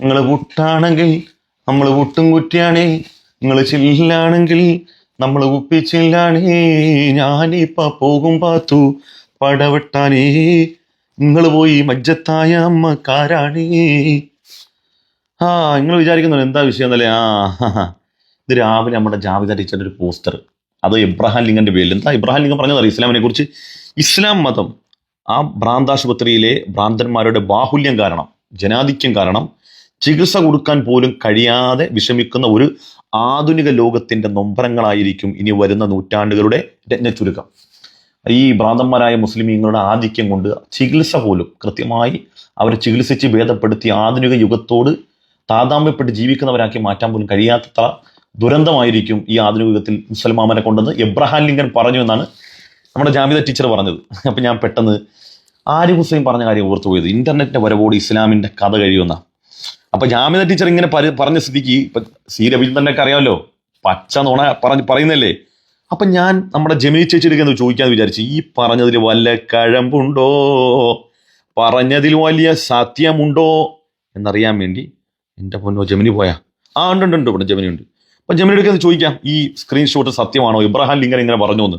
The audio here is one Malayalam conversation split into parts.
നിങ്ങൾ പുട്ടാണെങ്കിൽ നമ്മൾ പുട്ടും കുറ്റിയാണേ. നിങ്ങൾ ചില്ലാണെങ്കിൽ നമ്മൾ കുപ്പിച്ചില്ലാണേ. ഞാനിപ്പ പോകും പാത്തു പടവെട്ടാനേ. നിങ്ങൾ പോയി മജ്ജത്തായ അമ്മക്കാരാണേ. ആ നിങ്ങൾ വിചാരിക്കുന്നുണ്ട് എന്താ വിഷയം എന്നല്ലേ? ആ. ഇത് രാവിലെ നമ്മുടെ ജാവിദ ടീച്ചറിന്റെ ഒരു പോസ്റ്റർ. അത് ഇബ്രാഹിം ലിംഗന്റെ പേരിൽ. എന്താ ഇബ്രാഹിം ലിംഗം പറഞ്ഞത് ഇസ്ലാമിനെ കുറിച്ച്? ഇസ്ലാം മതം ആ ഭ്രാന്താശുപത്രിയിലെ ഭ്രാന്തന്മാരുടെ ബാഹുല്യം കാരണം ജനാധിക്യം കാരണം ചികിത്സ കൊടുക്കാൻ പോലും കഴിയാതെ വിഷമിക്കുന്ന ഒരു ആധുനിക ലോകത്തിന്റെ നൊമ്പരങ്ങളായിരിക്കും ഇനി വരുന്ന നൂറ്റാണ്ടുകളുടെ രത്നച്ചുരുക്കം. ഈ ഭ്രാന്തന്മാരായ മുസ്ലിമീങ്ങളുടെ ആധിക്യം കൊണ്ട് ചികിത്സ പോലും കൃത്യമായി അവരെ ചികിത്സിച്ച് ഭേദപ്പെടുത്തി ആധുനിക യുഗത്തോട് താതാമ്യപ്പെട്ട് ജീവിക്കുന്നവരാക്കി മാറ്റാൻ പോലും കഴിയാത്തത്ര ദുരന്തമായിരിക്കും ഈ ആധുനിക യുഗത്തിൽ മുസൽമാമനെ കൊണ്ടെന്ന് എബ്രഹാം ലിങ്കൻ പറഞ്ഞു എന്നാണ് നമ്മുടെ ജാമിത ടീച്ചർ പറഞ്ഞത്. അപ്പം ഞാൻ പെട്ടെന്ന് ആരിഫ് ഹുസൈൻ പറഞ്ഞ കാര്യം ഓർത്തു പോയത് ഇന്റർനെറ്റിന്റെ വരവോട് ഇസ്ലാമിന്റെ കഥ കഴിയുന്ന അപ്പൊ ജാമ്യത ടീച്ചർ ഇങ്ങനെ പറഞ്ഞ സ്ഥിതിക്ക് ഇപ്പൊ സി രവീന്ദ്രനെ ഒക്കെ അറിയാമല്ലോ. പച്ച നുണ പറഞ്ഞ് പറയുന്നല്ലേ? അപ്പൊ ഞാൻ നമ്മുടെ ജമിനി ചേച്ചിയുടെ എന്ന് ചോദിക്കാന്ന് വിചാരിച്ചു ഈ പറഞ്ഞതിൽ വല്ല കഴമ്പുണ്ടോ? പറഞ്ഞതിൽ വലിയ സത്യമുണ്ടോ? എന്നറിയാൻ വേണ്ടി എന്റെ പൊന്നോ ജമിനി പോയാ. ആ ഉണ്ട് ഉണ്ട് ഉണ്ട് ഇവിടെ ജമിനി ഉണ്ട്. അപ്പൊ ജമിനിയുടെ ഒന്ന് ചോദിക്കാം ഈ സ്ക്രീൻഷോട്ട് സത്യമാണോ? ഇബ്രാഹാം ലിങ്കൻ ഇങ്ങനെ പറഞ്ഞു എന്ന്.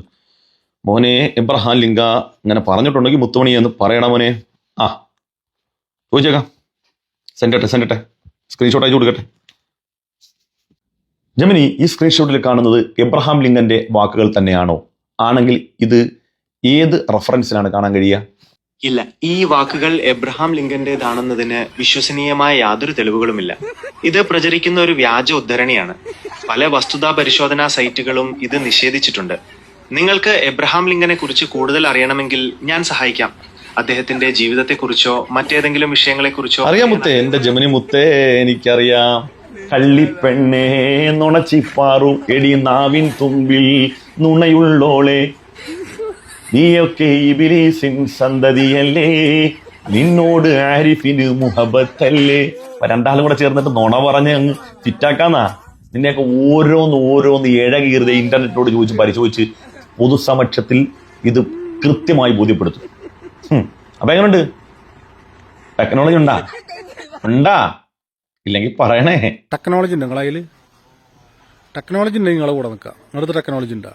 മോനെ ഇബ്രഹാം ലിംഗ ഇങ്ങനെ പറഞ്ഞിട്ടുണ്ടെങ്കിൽ മുത്തുമണി എന്ന് പറയണ മോനെ. ആ ചോദിച്ചേക്കാം. സെൻഡട്ടെ സെൻഡട്ടെ സ്ക്രീൻഷോട്ട് അയച്ചു കൊടുക്കട്ടെ. ജമിനി ഈ സ്ക്രീൻഷോട്ടിൽ കാണുന്നത് എബ്രഹാം ലിങ്കന്റെ വാക്കുകൾ തന്നെയാണോ? ആണെങ്കിൽ ഇത് ഏത് റെഫറൻസിലാണ് കാണാൻ കഴിയുക? ഇല്ല ഈ വാക്കുകൾ എബ്രഹാം ലിങ്കന്റേതാണെന്നതിന് വിശ്വസനീയമായ യാതൊരു തെളിവുകളുമില്ല. ഇത് പ്രചരിക്കുന്ന ഒരു വ്യാജ ഉദ്ധരണിയാണ്. പല വസ്തുതാ പരിശോധനാ സൈറ്റുകളും ഇത് നിഷേധിച്ചിട്ടുണ്ട്. നിങ്ങൾക്ക് എബ്രഹാം ലിങ്കനെ കുറിച്ച് കൂടുതൽ അറിയണമെങ്കിൽ ഞാൻ സഹായിക്കാം. അദ്ദേഹത്തിന്റെ ജീവിതത്തെക്കുറിച്ചോ മറ്റേതെങ്കിലും വിഷയങ്ങളെക്കുറിച്ചോ അറിയാം മുത്തേ എന്റെ ജമിനി മുത്തേ എനിക്കറിയാം. കള്ളിപ്പെണ്ണേ നുണച്ചിപ്പാറു എടി നാവിൻ തുമ്പിൽ നുണയുള്ളോളെ. നീയൊക്കെ ഇബിലീസിൻ സന്തതിയല്ലേ. നിന്നോട് ആരിഫിന് മുഹബത്തല്ലേ. രണ്ടാളും കൂടെ ചേർന്നിട്ട് നുണ പറഞ്ഞ് അങ്ങ് ഫിറ്റാക്കാന്നാ നിന്നെയൊക്കെ ഓരോന്ന് ഓരോന്ന് ഇഴകീറുതെ ഇന്റർനെറ്റിനോട് ചോദിച്ച് പരിശോധിച്ച് പൊതുസമക്ഷത്തിൽ ഇത് കൃത്യമായി ബോധ്യപ്പെടുത്തും. അപ്പൊ എങ്ങനെയുണ്ട് ടെക്നോളജി ഉണ്ടാ? ഉണ്ടാ? ഇല്ലെങ്കിൽ പറയണേ. ടെക്നോളജി ഉണ്ട് നിങ്ങളെ ടെക്നോളജി ഉണ്ടെങ്കിൽ നിങ്ങളെ കൂടെ നിൽക്കാം. നിങ്ങളുടെ ടെക്നോളജി ഉണ്ടോ?